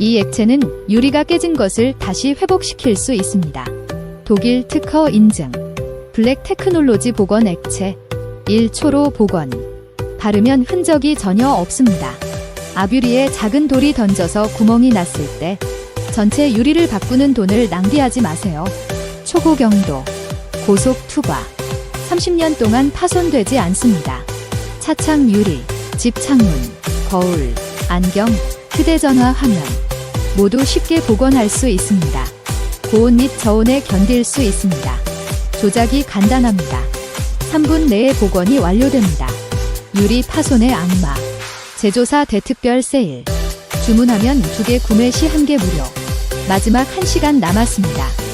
이 액체는 유리가 깨진 것을 다시 회복시킬 수 있습니다. 독일 특허 인증. 블랙 테크놀로지 복원 액체. 1초로 복원. 바르면 흔적이 전혀 없습니다. 아뷰리에 작은 돌이 던져서 구멍이 났을 때 전체 유리를 바꾸는 돈을 낭비하지 마세요. 초고경도. 고속 투과. 30년 동안 파손되지 않습니다. 차창 유리, 집 창문, 거울, 안경, 휴대전화 화면 모두 쉽게 복원할 수 있습니다. 고온 및 저온에 견딜 수 있습니다. 조작이 간단합니다. 3분 내에 복원이 완료됩니다. 유리 파손의 악마 제조사 대특별 세일 주문하면 두 개 구매 시 한 개 무료 마지막 1시간 남았습니다.